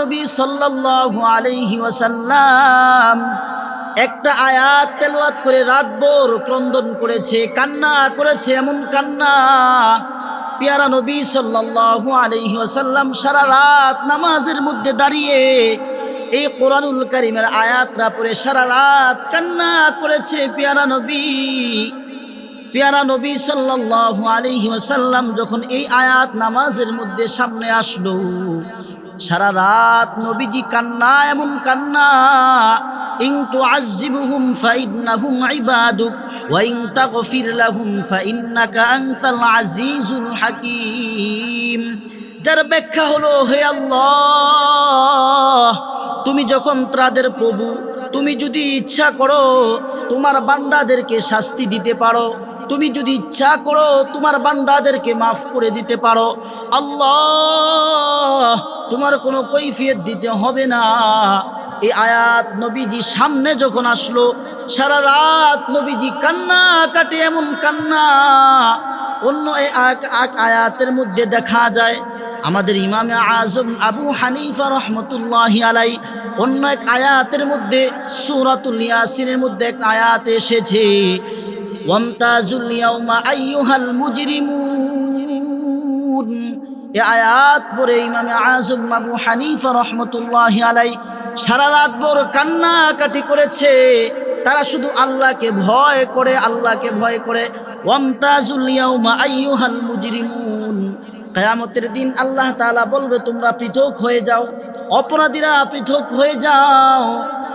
নবী সাল্লাল্লাহু আলাইহি ওয়াসাল্লাম একটা আয়াত তেলাওয়াত করে রাতভর ক্রন্দন করেছে, কান্না করেছে, এমন কান্না। পেয়ারা নবী সাল্লাল্লাহু আলাইহি ওয়াসাল্লাম সারা রাত নামাজের মধ্যে দাঁড়িয়ে এই কোরআনুল কারিমের আয়াতরা পড়ে সারা রাত কান্না করেছে পেয়ারা নবী। পেয়ারা নবী সাল্লাল্লাহু আলাইহি ওয়াসাল্লাম যখন এই আয়াত নামাজের মধ্যে সামনে আসলো সারা রাত নবীজি কান্না এমন কান্না ইন তুআযিবুহুম ফাইন্নাহুম ইবাদুক, ওয়া ইন তাগফির লাহুম ফাইন্নাকা আনতাল আজিজুল হাকীম। যার ব্যাখ্যা হলো, হে আল্লাহ, তুমি যখন তাদের প্রভু, তুমি যদি ইচ্ছা করো তোমার বান্দাদেরকে শাস্তি দিতে পারো, তুমি যদি ইচ্ছা করো তোমার বান্দাদেরকে মাফ করে দিতে পারো আল্লাহ, তোমার কোনো কৈফিয়ত দিতে হবে না। এই আয়াত নবীজি সামনে যখন আসলো, সারা রাত নবীজি কান্না কাটে এমন কান্না। অন্য আয়াতের মধ্যে দেখা যায়, আমাদের ইমামে আজম আবু হানিফা রহমতুল্লাহ আলাই অন্য এক আয়াতের মধ্যে, সুরাতুল ইয়াসিনের মধ্যে এক আয়াত এসেছে, ওয়ামতাজুল ইয়াউমা আইয়ুহাল মুজরিমুন। আয়াত পরে ইমামে আজম আবু হানিফা রহমতুল্লাহ আলাই সারা রাত ভোর কান্নাকাটি করেছে। তারা শুধু আল্লাহকে ভয় করে, আল্লাহকে ভয় করে। কেয়ামতের দিন আল্লাহ তাআলা বলবে, তোমরা পৃথক হয়ে যাও, অপরাধীরা পৃথক হয়ে যাও।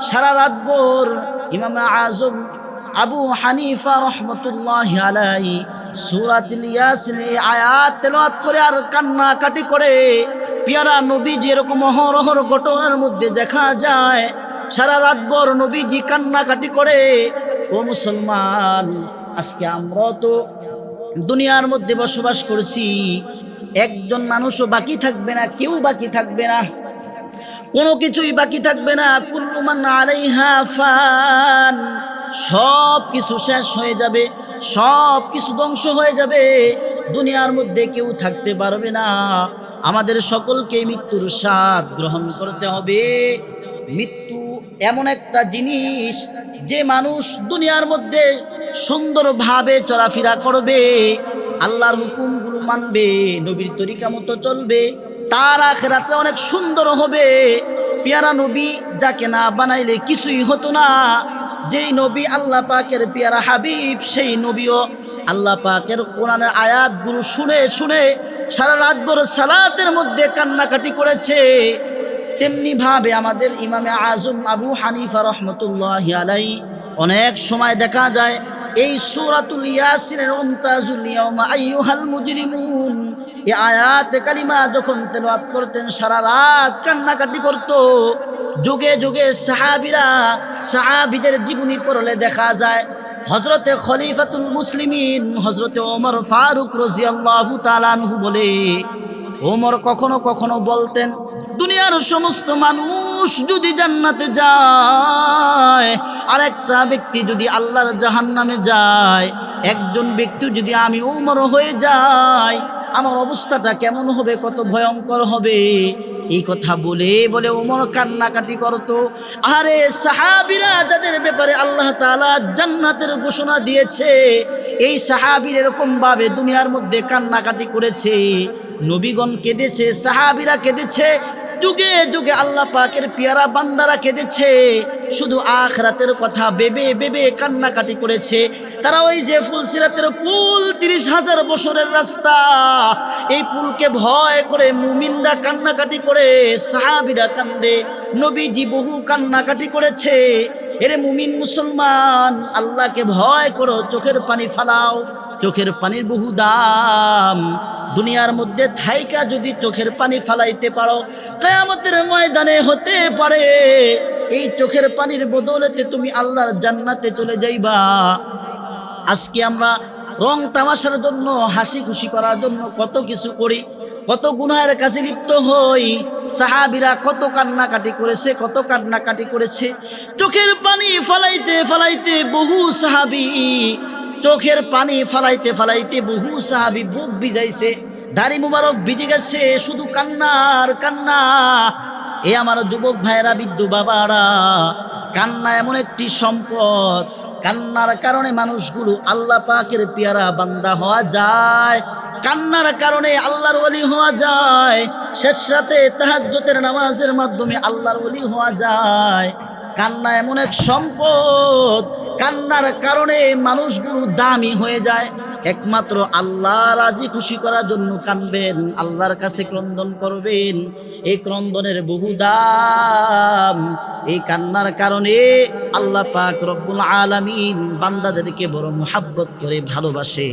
সারা রাত ভোর ইমাম আজম আবু হানিফা রহমতুল্লাহ আলাই করে আর কান্নাকাটি করে। পিয়ারা অহরহর ঘটনার মধ্যে দেখা যায় নবীজি কান্নাকাটি করে। ও মুসলমান, আজকে আমরা তো দুনিয়ার মধ্যে বসবাস করছি, একজন মানুষও বাকি থাকবে না, কেউ বাকি থাকবে না। কোনো কিছুই বাকি থাকবে না। ফান। সব কিছু শেষ হয়ে যাবে সব কিছু ধ্বংস হয়ে যাবে। দুনিয়ার মধ্যে কেউ থাকতে পারবে না। আমাদের সকলকে মৃত্যুর স্বাদ গ্রহণ করতে হবে। মৃত্যু এমন একটা জিনিস যে মানুষ দুনিয়ার মধ্যে সুন্দরভাবে চলাফেরা করবে, আল্লাহর হুকুমগুলো মানবে, নবীর তরিকা মতো চলবে, তার আখেরাতে অনেক সুন্দর হবে। পেয়ারা নবী যাকে না বানাইলে কিছুই হতো না। যেই নবী আল্লাহ পাকের পেয়ারা হাবিব, সেই নবীও আল্লাহ পাকের কোরআনের আয়াতগুলো শুনে শুনে সারা রাত ভর সালাতের মধ্যে কান্নাকাটি করেছে। তেমনি ভাবে আমাদের ইমামে আজম আবু হানিফা রহমতুল্লাহ আলাই অনেক সময় দেখা যায়, এই সূরাতুল ইয়াসিনের উমতাজুল ইয়াউমা আইয়ুহাল মুজরিমুন এই আয়াত কালিমা যখন তেলাওয়াত করতেন, সারা রাত কান্নাকাটি করত। যুগে যুগে সাহাবীরা সাহাবীদের জীবনী পড়লে দেখা যায় হজরতে খলিফাতুল মুসলিমিন হজরতে ওমর ফারুক রাদিয়াল্লাহু তাআলা আনহু বলে, ওমর কখনো কখনো বলতেন, দুনিয়ার সমস্ত মানুষ যদি জান্নাতে যায় আর একটা ব্যক্তি যদি আল্লাহর জাহান্নামে যায়, একজন ব্যক্তি যদি আমি উমর হয়ে যাই আমার অবস্থাটা কেমন হবে, কত ভয়ঙ্কর হবে? এই কথা বলে বলে ওমর কান্নাকাটি করতো। আরে সাহাবিরা যাদের ব্যাপারে আল্লাহ তালা জান্নাতের ঘোষণা দিয়েছে, এই সাহাবির এরকম ভাবে দুনিয়ার মধ্যে কান্নাকাটি করেছে। নবীগণ কেঁদেছে, সাহাবিরা কেঁদেছে যুগে যুগে আল্লাহ পাকের পিয়ারা বান্দারা কেঁদেছে। শুধু আখরাতের কথা বেবে বেবে কান্নাকাটি করেছে। তারা ওই যে ফুলসিরাতের পুল তিরিশ হাজার বছরের রাস্তা। এই পুলকে ভয় করে মুমিনরা কান্নাকাটি করে, সাহাবিরা কান্দে, নবীজি বহু কান্নাকাটি করেছে। এরে মুমিন মুসলমান, আল্লাহকে ভয় করো, চোখের পানি ফালাও, চোখের পানির বহু দাম। দুনিয়ার মধ্যে থাইকা যদি চোখের পানি ফালাইতে পারো, কেয়ামতের ময়দানে হতে পারে। এই চোখের পানির বদলেতে তুমি আল্লাহর জান্নাতে চলে যাইবা। আজকে আমরা রং তামাশার জন্য হাসি খুশি করার জন্য কত কিছু করি, কত গুনাহের কাছে লিপ্ত হই। সাহাবিরা কত কান্নাকাটি করেছে, কত কান্নাকাটি করেছে। চোখের পানি ফালাইতে ফালাইতে বহু সাহাবি চোখের পানি ফালাইতে ফালাইতে বহু সাহাবি বুক ভিজাইছে, দাড়ি মুবারক ভিজে গেছে, শুধু কান্নার কান্না। এ আমার যুবক ভাইরা বিদ্যু বাবারা, কান্না এমন একটি সম্পদ। কান্নার কারণে মানুষগুলো আল্লাহ পাকের পেয়ারা বান্দা হওয়া যায়। কান্নার কারণে আল্লাহর ওলি হওয়া যায়। শেষ রাতে তাহাজ্জতের নামাজের মাধ্যমে আল্লাহর ওলি হওয়া যায়। কান্না এমন এক সম্পদ। কান্নার কারণে মানুষগুলো দামি হয়ে যায়। একমাত্র আল্লাহ রাজি খুশি করার জন্য কানবেন, আল্লাহর কাছে ক্রন্দন করবেন। এই ক্রন্দনের বহু দাম। এই কান্নার কারণে আল্লাহ পাক রব্বুল আলামিন বান্দাদেরকে বড় মোহাব্বত করে ভালোবাসে।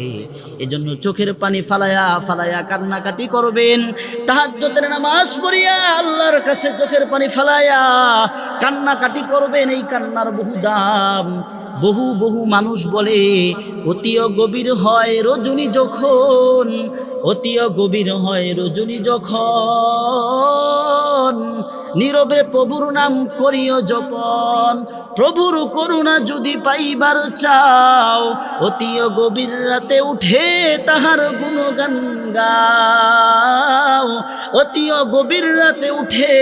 এজন্য চোখের পানি ফালায়া ফালায়া কান্নাকাটি করবেন। তাহাজ্জুদের নামাজ পড়িয়া আল্লাহর কাছে চোখের পানি ফালায়া কান্নাকাটি করবেন। এই কান্নার বহু দাম। বহু বহু মানুষ বলে অতীয় গভীর হয় রজনী যখন অতীয় গভীর হয় রজনী যখন। নীরবে প্রভুর নাম করিও জপন প্রভুর করুণা যদি পাইবার চাও অতিও গভীর রাতে উঠে তাহার গুণগান গাও। অতিও গভীর রাতে উঠে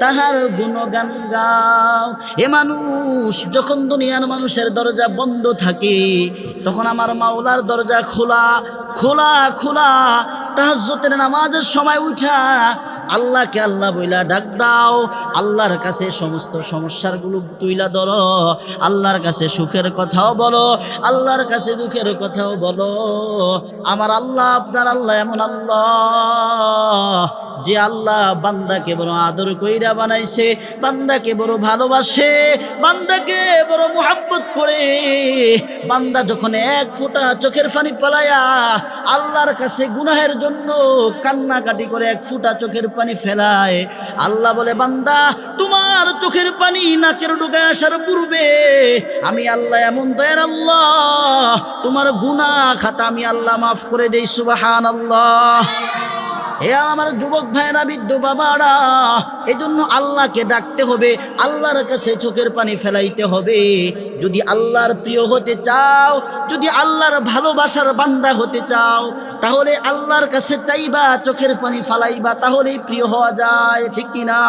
তাহার গুণগান গাও। এ মানুষ, যখন দুনিয়ার মানুষের দরজা বন্ধ থাকে, তখন আমার মাওলার দরজা খোলা খোলা খোলা। তাহাজ্জতের নামাজের সময় উঠা আল্লাহকে আল্লাহ বইলা ডাক দাও। আল্লাহর কাছে সমস্ত সমস্যারগুলো তুইলা ধরো। আল্লাহর কাছে সুখের কথাও বলো। আল্লাহর কাছে দুঃখের কথাও বলো। আমার আল্লাহ, আপনার আল্লাহ, এমন আল্লাহ। যে আল্লাহ বান্দাকে বড় আদর কইরা বানাইছে, বান্দাকে বড় ভালোবাসে, বান্দাকে বড় মোহাব্বত করে, বান্দা যখন এক ফোঁটা চোখের পানি পালায়া আল্লাহর কাছে গুনাহের জন্য কান্নাকাটি করে এক ফোঁটা চোখের পানি ফেলায়, আল্লাহ বলে, বান্দা, তোমার চোখের পানি নাকের ঢুকে আসার পূর্বে আমি আল্লাহ এমন দয়ার আল্লাহ, তোমার গুনাহ খাতা আমি আল্লাহ মাফ করে দেই সুবাহান আল্লাহ হে আমার যুবক ভাইরা বৃদ্ধ বাবারা, এজন্য আল্লাহকে ডাকতে হবে, আল্লাহর কাছে চোখের পানি ফেলাইতে হবে। যদি আল্লাহর প্রিয় হতে চাও, যদি আল্লাহর ভালোবাসার বান্দা হতে চাও, তাহলে আল্লাহর কাছে চাইবা, চোখের পানি ফেলাইবা, তাহলেই প্রিয় হওয়া যায়, ঠিক কিনা?